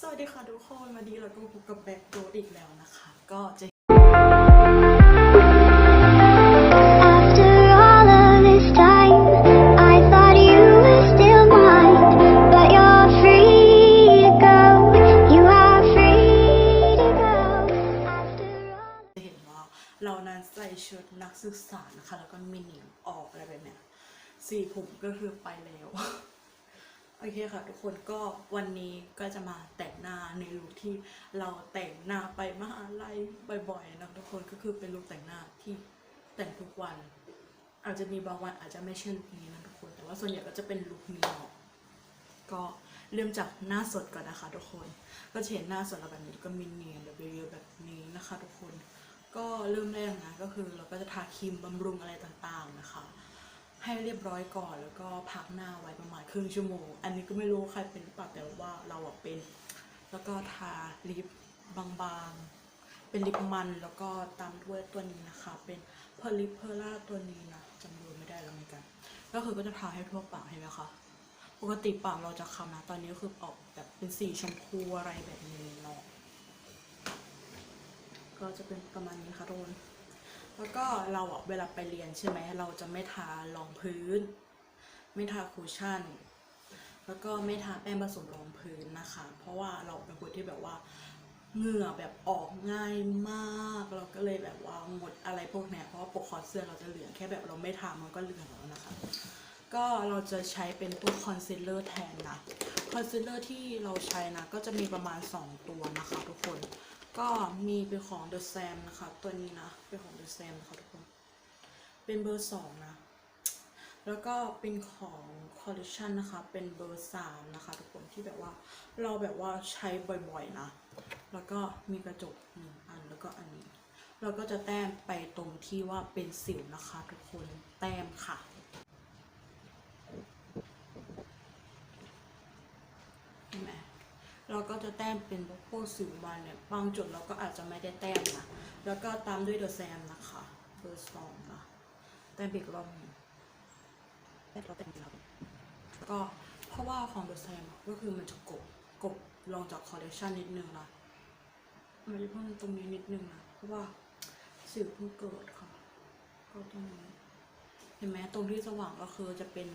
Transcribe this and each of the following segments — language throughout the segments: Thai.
สวัสดีค่ะทุกคนวันนี้เราก็พบกับแบ็คโดอีกแล้วนะคะ ก็จะเห็นว่าเรานั้นใส่ชุดนักศึกษานะคะ แล้วก็มีเหนียงออกอะไรแบบเนี้ยสีผมก็คือไป โอเคค่ะทุกคนก็วันนี้ก็จะมาแต่งหน้าในลุคที่เราแต่งหน้าไปมหาลัยบ่อยๆนะทุกคนก็คือเป็นลุคแต่งหน้าที่แต่งทุกวัน อาจจะมีบางวันอาจจะไม่ใช่ลุคนี้นะทุกคน แต่ว่าส่วนใหญ่ก็จะเป็นลุคนี้เนาะก็เริ่มจากหน้าสดก่อนนะคะทุกคน ก็เห็นหน้าสดเราแบบนี้ก็มีเนียนแบบเยอะแบบนี้นะคะ ทุกคน ก็เริ่มแรกนะก็คือเราก็จะทาครีมบำรุงอะไรต่างๆนะคะ ให้เรียบร้อยก่อนแล้วก็พักหน้าไว้ประมาณครึ่งชั่วโมง อันนี้ก็ไม่รู้ใครเป็นหรือเปล่าแต่ว่าเราอะเป็น แล้วก็ทาลิปบางๆ เป็นลิปมันแล้วก็ตามด้วยตัวนี้นะคะ เป็นเพอลิปเพอร่าตัวนี้นะจำดูไม่ได้แล้วเหมือนกัน ก็คือก็จะทาให้ทั่วปากเห็นไหมคะปกติปากเราจะคำนะ ตอนนี้คือออกแบบเป็นสีชมพูอะไรแบบนี้เนาะก็จะเป็นประมาณนี้ค่ะทุกคน แล้วก็เราอะเวลาไปเรียนใช่ไหมเราจะไม่ทารองพื้น ไม่ทาคูชั่น แล้วก็ไม่ทาแป้งผสมรองพื้นนะคะ เพราะว่าเราเป็นคนที่แบบว่าเหงื่อแบบออกง่ายมาก เราก็เลยแบบว่าหมดอะไรพวกเนี้ยเพราะว่าปกคอเสื้อเราจะเหลืองแค่แบบเราไม่ทามันก็เหลืองแล้วนะคะ ก็เราจะใช้เป็นตัวคอนซีลเลอร์แทนนะคอนซีลเลอร์ที่เราใช้นะก็จะมีประมาณ 2 ตัวนะคะทุกคน ก็มีเป็นของ The Sam นะคะ ตัวนี้นะเป็นของ The Sam นะคะทุกคน เป็นเบอร์สองนะ แล้วก็เป็นของ Collection นะคะ เป็นเบอร์สามนะคะ ทุกคนที่แบบว่าเราแบบว่าใช้บ่อยๆนะ แล้วก็มีกระจกหนึ่งอันแล้วก็อันนี้ เราก็จะแต้มไปตรงที่ว่าเป็นสิวนะคะ ทุกคนแต้มค่ะ เห็นไหม เราก็จะแต้มเป็นพวกสิวบานเนี่ยบางจุดเราก็อาจจะไม่ได้แต้มนะแล้วก็ตามด้วยเดอะแซมนะคะเบอร์สองนะแต้มอีกรอบหนึ่งแต้มเราแต้มอีกรอบหนึ่งก็เพราะว่าของเดอะแซมก็คือมันจะกบกบลงจากคอลเลคชันนิดนึงนะมันจะเพิ่มตรงนี้นิดนึงนะเพราะว่าสิวเพิ่งเกิดค่ะก็ตรงนี้เห็นไหมตรงที่สว่างก็คือจะเป็น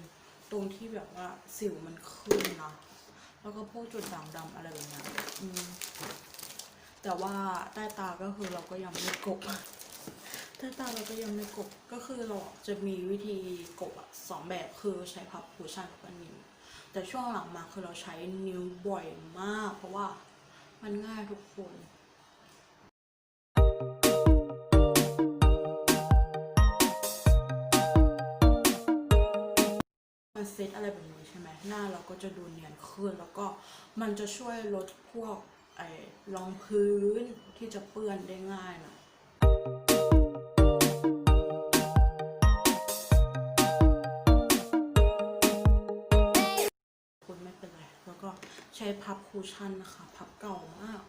ตรงที่แบบว่าสิวมันขึ้นนะ แล้วก็พวกจุดด่างดำอะไรแบบนี้อืมแต่ว่าใต้ตาก็คือเราก็ยังไม่กบใต้ตาเราก็ยังไม่กบก็คือเราจะมีวิธีกบอะสองแบบคือใช้พับคูชั่นกับนิ้วแต่ช่วงหลังมาคือเราใช้นิ้วบ่อยมาก เพราะว่ามันง่ายทุกคน มันเซตอะไรแบบนี้ใช่ไหมหน้าเราก็จะดูเนียนขึ้นแล้วก็มันจะช่วยลดพวกไอ้รองพื้นที่จะเปื้อนได้ง่ายนะคุณไม่เป็นไร แล้วก็ใช้พับคูชั่นนะคะ พับเก่ามาก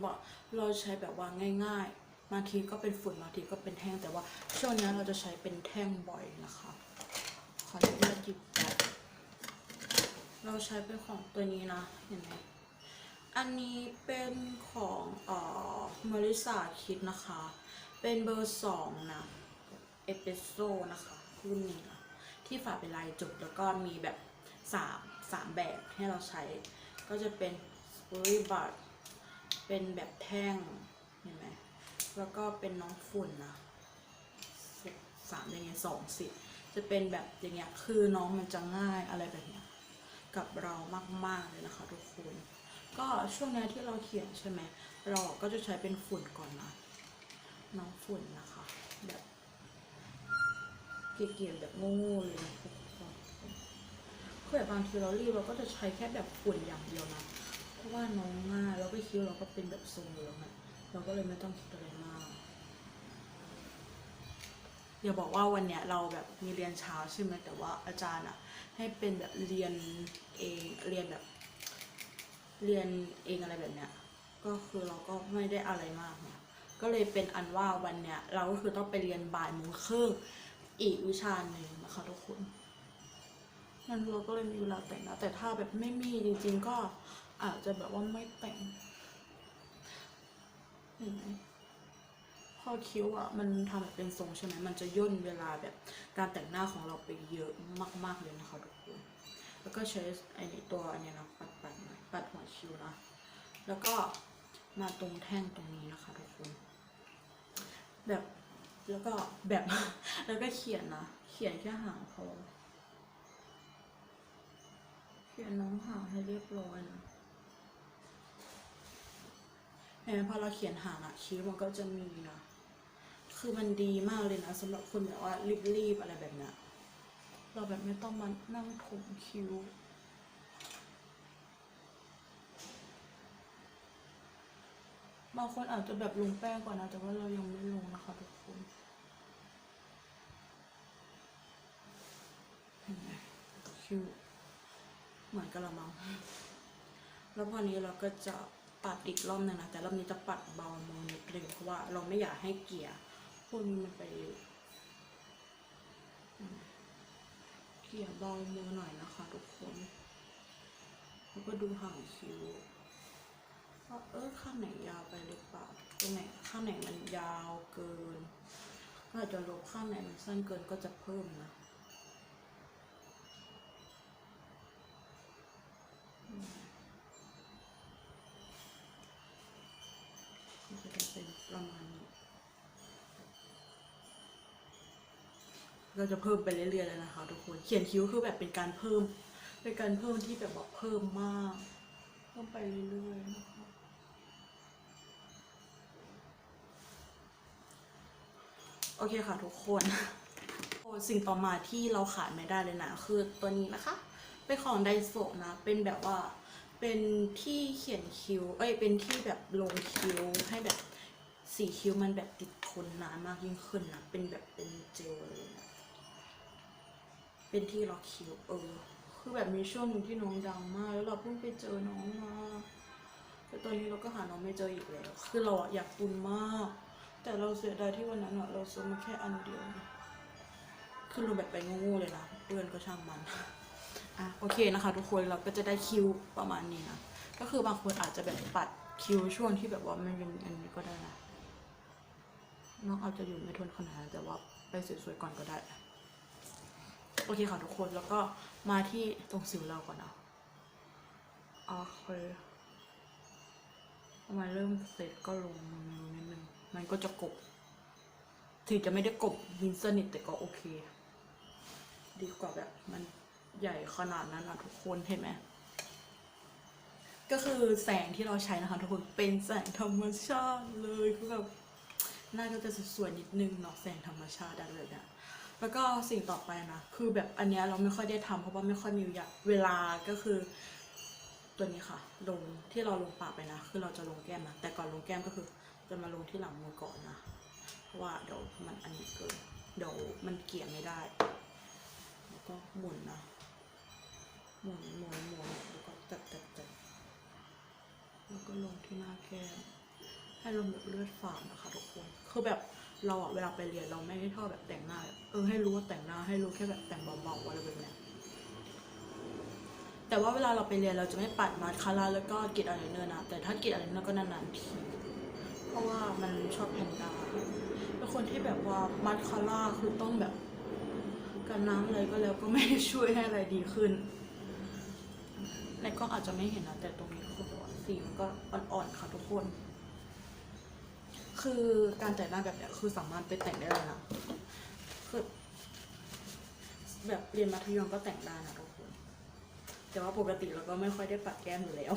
เขียนคิ้วอะเราใช้แบบว่าง่ายๆบางทีก็เป็นฝุ่นบางทีก็เป็นแท่งแต่ว่าช่วงนี้เราจะใช้เป็นแท่งบ่อยนะคะขออนุญาตหยิบแบบเราใช้เป็นของตัวนี้นะเห็นไหมอันนี้เป็นของเอ่อมาริสาคิดนะคะ เป็นเบอร์สองนะเอเปสโซนะคะรุ่นนี้นะที่ฝาเป็นลายจุดแล้วก็มีแบบสามสามแบบให้เราใช้ก็จะเป็นสปรีบัต เป็นแบบแท่ง เห็นไหม แล้วก็เป็นน้องฝุ่นนะสิบสามอย่างเงี้ยสองสิ จะเป็นแบบอย่างเงี้ย คือน้องมันจะง่ายอะไรแบบเนี้ย กับเรามาก ๆ เลยนะคะทุกคน ก็ช่วงนี้ที่เราเขียนใช่ไหม เราก็จะใช้เป็นฝุ่นก่อนนะ น้องฝุ่นนะคะ แบบเกลี่ยๆแบบโง่ๆเลยนะทุกคนคือแบบบางทีเรารีบเราก็จะใช้แค่แบบฝุ่นอย่างเดียวนะ เพราะว่าน้องง่ายแล้วก็คิ้วเราก็เป็นแบบทรงเหลืองอะเราก็เลยไม่ต้องคิดอะไรมากอย่าบอกว่าวันเนี้ยเราแบบมีเรียนเช้าใช่ไหมแต่ว่าอาจารย์อะให้เป็นแบบเรียนเองเรียนแบบ เรียนเองอะไรแบบเนี้ยก็คือเราก็ไม่ได้อะไรมากนะก็เลยเป็นอันว่าวันเนี้ยเราก็คือต้องไปเรียนบ่ายโมงครึ่งอีกวิชาหนึ่งนะคะทุกคนนั่นเราก็เลยมีเวลาแต่งนะแต่ถ้าแบบไม่มีจริง ๆ ก็ อาจจะแบบว่าไม่แต่งเห็นไหมพอคิ้วอะมันทำแบบเป็นทรงใช่ไหมมันจะย่นเวลาแบบการแต่งหน้าของเราไปเยอะมาก ๆเลยนะคะทุกคนแล้วก็ใช้ไอ้นี่ตัวอันนี้นะปัดปัดหน่อยปัดหัวคิ้วนะแล้วก็มาตรงแท่งตรงนี้นะคะทุกคนแบบแล้วก็แบบแล้วก็เขียนนะเขียนแค่หางเขาเขียนน้องหางให้เรียบร้อยนะ เห็นพอเราเขียนหางอะคิ้วมันก็จะมีนะ คือมันดีมากเลยนะสำหรับคนแบบว่ารีบๆอะไรแบบเนี้ยเราแบบไม่ต้องมานั่งถมคิ้วบางคนอาจจะแบบลงแป้งก่อนนะแต่ว่าเรายังไม่ลงนะคะทุกคนเห็นไหมคิ้วเหมือนกันละมัง แล้วพอนี้เราก็จะ ปัดอีกรอบหนึงนะแต่รอบนี้จะปัดเบามือนิดนึงเพราะว่าเราไม่อยากให้เกลี่ยพวกนี้มันไปเกี่ยเบามือหน่อยนะคะ ทุกคนแล้วก็ดูห่างคิ้วว่าเออข้างไหนยาวไปหรือเปล่าตรงไหนข้างไหนมันยาวเกินก็อาจจะลบข้างไหนมันสั้นเกินก็จะเพิ่มนะอืมก็จะได้เป็นประมาณนี้ เราจะเพิ่มไปเรื่อยๆเลยนะคะทุกคนเขียนคิ้วคือแบบเป็นการเพิ่ม เป็นการเพิ่มที่แบบว่าเพิ่มมาก เพิ่มไปเรื่อยๆนะคะโอเคค่ะทุกคนโอสิ่งต่อมาที่เราขาดไม่ได้เลยนะคือตัวนี้นะคะ เป็นของไดโซนะ เป็นแบบว่าเป็นที่เขียนคิ้ว เอ้ย เป็นที่แบบลงคิ้วให้แบบสีคิ้วมันแบบติดทนนานมากยิ่งขึ้นนะ เป็นแบบเป็นเจลเลยนะ เป็นที่ล็อกคิวเออ คือแบบมีช่วงหนึ่งที่น้องดังมาก แล้วเราเพิ่งไปเจอน้องมาแต่ตอนนี้เราก็หาน้องไม่เจออีกแล้ว คือเราอะอยากตุนมาก แต่เราเสียดายที่วันนั้นอะเราซื้อมาแค่อันเดียวคือเราแบบไปโงูๆเลยนะเพื่อนก็ช่างมันอะโอเคนะคะ ทุกคนเราก็จะได้คิวประมาณนี้นะ ก็คือบางคนอาจจะแบบปัดคิวช่วงที่แบบว่ามันเป็นอันนี้ก็ได้นะน้องอาจจะอยู่ไม่ทนขนาดแต่ว่าไปสวยๆก่อนก็ได้ โอเคค่ะทุกคนแล้วก็มาที่ตรงสิวเราก่อนเนาะโอเคพอมาเริ่มเสร็จก็ลงมือนิดนึงมันก็จะกบ ถึงจะไม่ได้กบมินสนิทแต่ก็โอเค ดีกว่าแบบมันใหญ่ขนาดนั้นนะทุกคนเห็นไหมก็คือแสงที่เราใช้นะคะทุกคนเป็นแสงธรรมชาติเลยคือแบบหน้าก็จะสวยๆนิดนึงเนาะแสงธรรมชาติได้เลยเนี่ย แล้วก็สิ่งต่อไปนะ คือแบบอันเนี้ยเราไม่ค่อยได้ทำเพราะว่าไม่ค่อยมีเวลาก็คือ ตัวนี้ค่ะ ลงที่เราลงปากไปนะ คือเราจะลงแก้มนะ แต่ก่อนลงแก้มก็คือ จะมาลงที่หลังมือก่อนนะ เพราะว่าเดี๋ยวมันอันนี้เกินเดี๋ยวมันเกี่ยไม่ได้ แล้วก็หมุนนะ หมุนหมุนหมุนแล้วก็จัดจัดจัดแล้วก็ลงที่หน้าแก้มให้ลงแบบเลือดฝาดนะคะทุกคน คือแบบ เราอะเวลาไปเรียนเราไม่ได้ชอบแบบแต่งหน้าแบบเออให้รู้ว่าแต่งหน้าให้รู้แค่แบบแต่งเบาๆอะไรแบบเนี้ยแต่ว่าเวลาเราไปเรียนเราจะไม่ปัดมาสคาร่าแล้วก็กรีดอายไลเนอร์นะแต่ถ้ากรีดอายไลเนอร์ก็นานๆทีเพราะว่ามันชอบแพนด้าเป็นคนที่แบบว่ามาสคาร่าคือต้องแบบกันน้ำอะไรก็แล้วก็ไม่ได้ช่วยให้อะไรดีขึ้นในกล้องอาจจะไม่เห็นนะแต่ตรงนี้คือสีมันก็อ่อนๆค่ะทุกคน คือการแต่งหน้าแบบเนี้ยคือสามารถไปแต่งได้เลยนะคือแบบเรียนมัธยมก็แต่งได้นะทุกคนแต่ว่าปกติเราก็ไม่ค่อยได้ปัดแก้มอยู่แล้ว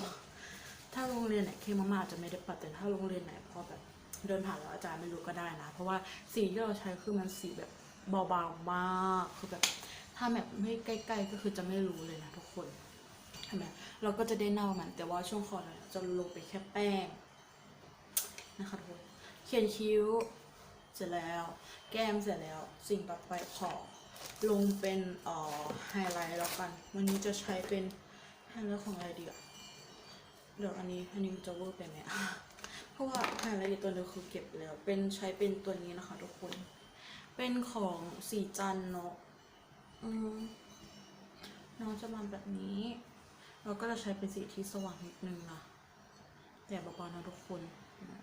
ถ้าโรงเรียนไหนเข้มมากๆจะไม่ได้ปัดแต่ถ้าโรงเรียนไหนพอแบบเดินผ่านแล้วอาจารย์ไม่รู้ก็ได้นะ เพราะว่าสีที่เราใช้คือมันสีแบบเบาๆมากคือแบบถ้าแบบไม่ใกล้ๆก็คือจะไม่รู้เลยนะทุกคนใช่ไหมเราก็จะได้เน่ามัน แต่ว่าช่วงคอเราจะลงไปแค่แป้งนะคะทุกคน ขียนคิ้ว เสร็จแล้ว แก้มเสร็จแล้ว สิ่งต่อไปขอลงเป็นอ่อไฮไลท์แล้วกัน วันนี้จะใช้เป็นไฮไลท์ของอะไรดีอะเหลืออันนี้อันนี้จะเวอร์ไปไหมเพราะว่าไฮไลท์ตัวเดียวคือเก็บแล้ว เป็นใช้เป็นตัวนี้นะคะทุกคน เป็นของสีจันเนาะอืมน้องจะมาแบบนี้ เราก็จะใช้เป็นสีที่สว่างนิดนึงนะแต่เบาๆนะทุกคนนะ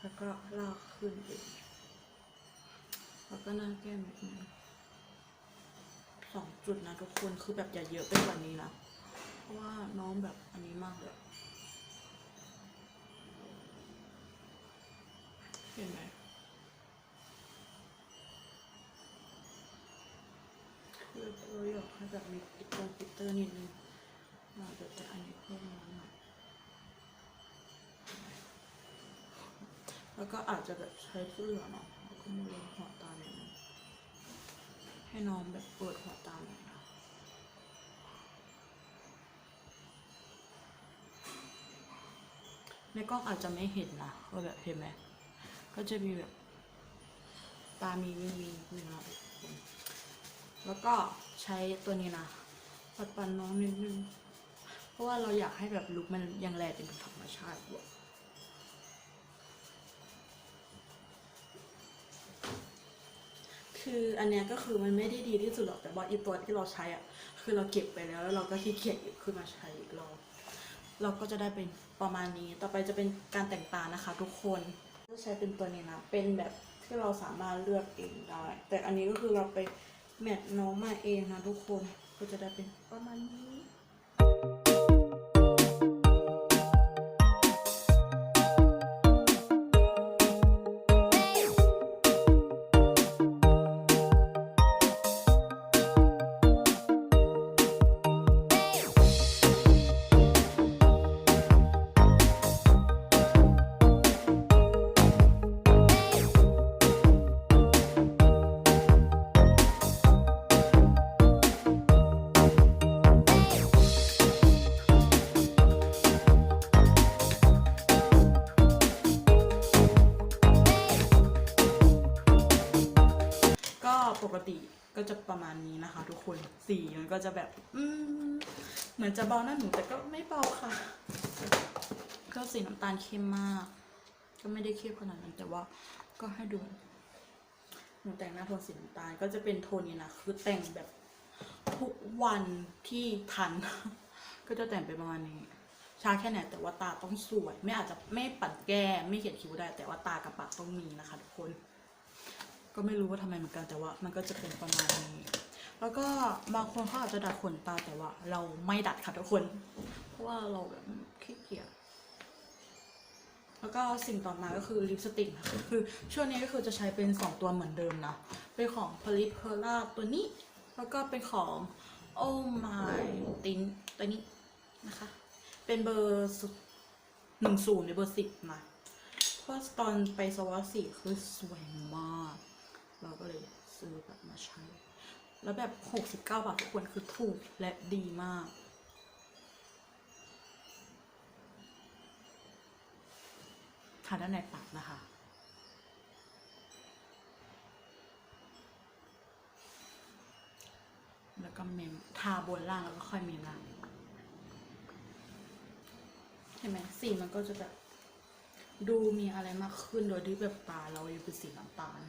แล้วก็ลากขึ้นเองแล้วก็หน้าแก้มนิดนึงสองจุดนะทุกคนคือแบบอย่าเยอะไปกว่านี้นะเพราะว่าน้องแบบอันนี้มากเลยเห็นไหมคือเราอยากให้แบบมีติดตรงติดเตอร์นิดนึงเราจะแต่อันนี้เพิ่มมาหน่อย แล้วก็อาจจะแบบใช้เสื้อเนาะแล้วก็มาลงหัวตานิดนึงให้น้องแบบเปิดหัวตาหน่อยนะในกล้องอาจจะไม่เห็นนะก็แบบเห็นไหมก็จะมีแบบตามีวิวิงวิงนะแล้วก็ใช้ตัวนี้นะปัดปันน้องนิดนึง เพราะว่าเราอยากให้แบบลุคมันยังแลเป็นธรรมชาติอยู่ คืออันเนี้ยก็คือมันไม่ได้ดีที่สุดหรอกแต่ว่าอีตัวที่เราใช้อะคือเราเก็บไปแล้วแล้วเราก็ขี้เกียจหยิบขึ้นมาใช้อีกรอบเราก็จะได้เป็นประมาณนี้ ต่อไปจะเป็นการแต่งตานะคะ ทุกคนจะใช้เป็นตัวนี้นะ เป็นแบบที่เราสามารถเลือกเองได้ แต่อันนี้ก็คือเราไปแมทน้องมาเองนะทุกคน ก็จะได้เป็นประมาณนี้ จะประมาณนี้นะคะ ทุกคนสีมันก็จะแบบ อืมเหมือนจะเบาหน้าหนูแต่ก็ไม่เบาค่ะ ก็สีน้ำตาลเข้มมาก ก็ไม่ได้เข้มขนาดนั้นแต่ว่าก็ให้ดูหนูแต่งหน้าโทนสีน้ำตาลก็จะเป็นโทนนี้นะคือแต่งแบบทุกวันที่ทัน ก็จะแต่งไปประมาณนี้ชาแค่ไหนแต่ว่าตาต้องสวย ไม่อาจจะไม่ปัดแก้มไม่เขียนคิ้วได้ แต่ว่าตากับปากต้องมีนะคะทุกคน ก็ไม่รู้ว่าทำไมเหมือนกันแต่ว่า มันก็จะเป็นประมาณนี้ แล้วก็บางคนเขาอาจจะดัดขนตาแต่ว่า เราไม่ดัดค่ะทุกคน เพราะว่าเราแบบขี้เกียจแล้วก็สิ่งต่อมาก็คือลิปสติกนะคะคือช่วงนี้ก็คือจะใช้เป็น2ตัวเหมือนเดิมนะ เป็นของพลิปเพอร่าตัวนี้ แล้วก็เป็นของ Oh My ตินตัวนี้นะคะ เป็นเบอร์หนึ่งศูนย์ในเบอร์สิบนะเพราะตอนไปสวัสดีคือสวยมาก เราก็เลยซื้อแบบมาใช้ แล้วแบบ 69 บาททุกคนคือถูกและดีมาก ทาด้านในปากนะคะแล้วก็เมมทาบนล่างแล้วก็ค่อยเมมล่างเห็นไหมสีมันก็จะแบบ ดูมีอะไรมากขึ้นโดยที่แบบตาเรายังเป็นสีน้ำตาล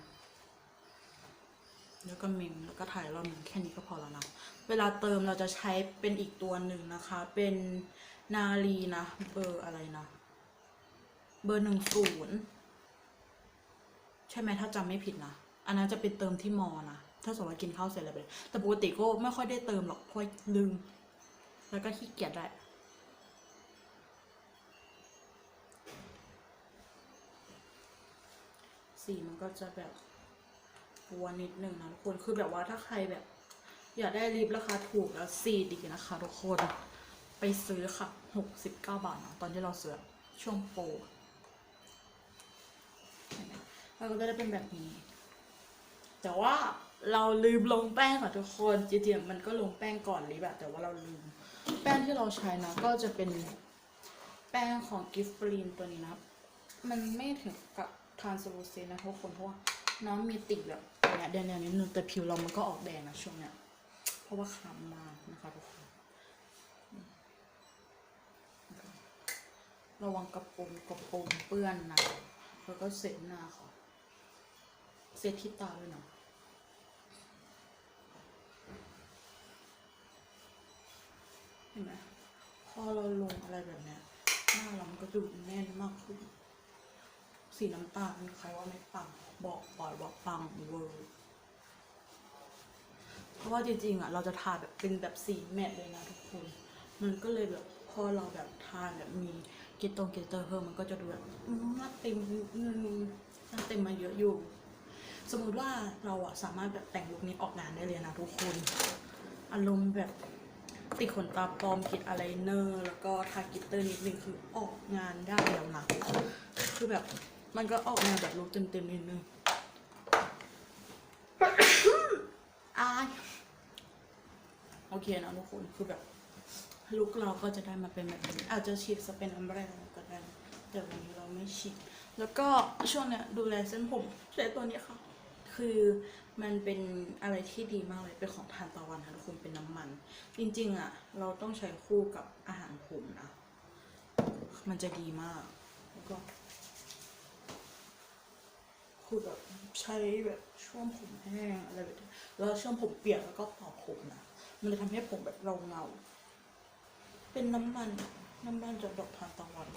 แล้วก็เมมแล้วก็ถ่ายรอบหนึ่งแค่นี้ก็พอแล้วนะ เวลาเติมเราจะใช้เป็นอีกตัวหนึ่งนะคะ เป็นนาลีนะ เบอร์อะไรนะ เบอร์หนึ่งศูนย์ใช่ไหมถ้าจำไม่ผิดนะ อันนั้นจะเป็นเติมที่มอนะ ถ้าสมมติว่ากินข้าวเสร็จแล้วไป แต่ปกติก็ไม่ค่อยได้เติมหรอกเพราะลืม แล้วก็ขี้เกียจได้สีมันก็จะแบบ วัวนิดหนึ่งนะทุกคนคือแบบว่าถ้าใครแบบ อยากได้ลิปราคาถูกแล้วสีดีนะคะทุกคน ไปซื้อค่ะหกสิบเก้าบาทนะตอนที่เราซื้อช่วงโปรเราก็จะได้เป็นแบบนี้ แต่ว่าเราลืมลงแป้งค่ะทุกคนจริงๆมันก็ลงแป้งก่อนลิปอะแต่ว่าเราลืม แป้งที่เราใช้นะก็จะเป็นแป้งของกิฟฟรีนตัวนี้นะ มันไม่ถึงกับทานสโลเซนนะทุกคนเพราะว่า น้องมีติดแบบเนี้ยแดงๆนิดนึงแต่ผิวเรามันก็ออกแดงนะช่วงเนี้ยเพราะว่าคล้ำมากนะคะทุกคนระวังกระโปรงกระโปรงเปื้อนนะแล้วก็เสร็จหน้าค่ะเสร็จที่ตาด้วยเนาะเห็นไหมพอเราลงอะไรแบบเนี้ยหน้าเรามันก็ดูแน่นมากขึ้น สีน้ำตาลใครว่าไม่ปังบอกก่อนว่าปังเวอร์เพราะว่าจริงๆอะเราจะทาแบบเป็นแบบสีแมตต์เลยนะทุกคน มันก็เลยแบบพอเราแบบทาแบบมีเกตตงเกตเตอร์เพิ่มมันก็จะดูแบบน้าเต็มนินน้าเต็มมาเยอะอยู่ สมมุติว่าเราอะสามารถแบบแต่งลุคนี้ออกงานได้เลยนะทุกคน อารมณ์แบบติดขนตาปลอมคิดอะไรเนอร์ แล้วก็ทากิตเตอร์นิดนึงคือออกงานได้แล้วนะคือแบบ มันก็ออกงานแบบลุคเต็มๆนิดนึงอายโอเคนะทุกคนคือแบบลุกเราก็จะได้มาเป็นแบบนี้อาจจะฉีดสเปนอัมแบรก็ได้แต่วันนี้เราไม่ฉีดแล้วก็ช่วงเนี้ยดูแลเส้นผมใช้ตัวนี้ค่ะ คือมันเป็นอะไรที่ดีมากเลยเป็นของทานตะวันค่ะทุกคนเป็นน้ำมัน จริง ๆ อะ เราต้องใช้คู่กับอาหารผมนะ มันจะดีมากแล้วก็ คือแบบใช้แบบช่วงผมแห้งอะไรแบบนี้แล้วช่วงผมเปียกแล้วก็เป่าผมนะมันจะทำให้ผมแบบเราเงา เป็นน้ำมันน้ำมันจากดอกทานตะวัน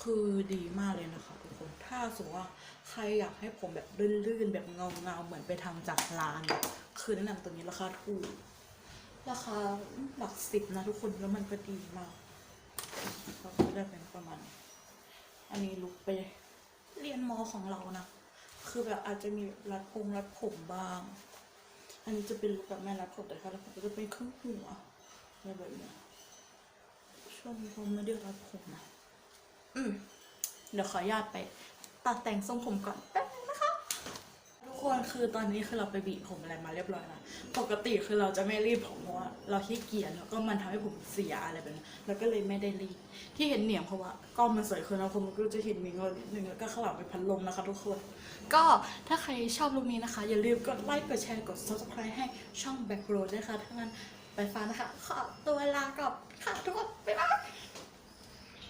คือดีมากเลยนะคะทุกคน ถ้าสมมติว่าใครอยากให้ผมแบบลื่นๆแบบเงาเงาเหมือนไปทำจากร้าน คือแนะนำตัวนี้ราคาถูก ราคาหลักสิบนะทุกคนแล้วมันก็ดีมากก็ได้เป็นประมาณ อันนี้ลุกไปเรียนมอของเรานะ คือแบบอาจจะมีรัดพงรัดผมบ้าง อันนี้จะเป็นลุคแบบแม่รัดผมแต่ถ้ารัดผมก็จะเป็นครึ่งหัวอะไรแบบเนี้ยช่วงนี้ผมไม่ได้รัดผมนะอืมเดี๋ยวขออนุญาตไปตัดแต่งทรงผมก่อนแป๊บนึงนะ คะทุกคนคือตอนนี้คือเราไปบีบผมอะไรมาเรียบร้อยแล้วปกติคือเราจะไม่รีบผมเพราะว่าเราขี้เกียจแล้วก็มันทำให้ผมเสียอะไรแบบนี้แล้วก็เลยไม่ได้รีบที่เห็นเหนียงเพราะว่ากล้องมันสวยขึ้นแล้วคนมันก็จะเห็นมีเงานิดนึงแล้วก็ข้างหลังเป็นพัดลมนะคะทุกคน ก็ถ้าใครชอบลุคนี้นะคะ อย่าลืมกดไลค์กดแชร์กด subscribe ให้ช่อง Back Road ด้วยค่ะถ้างั้นไปฟ้านะคะขอตัวลาก่อนค่ะทุกคนบ๊ายบาย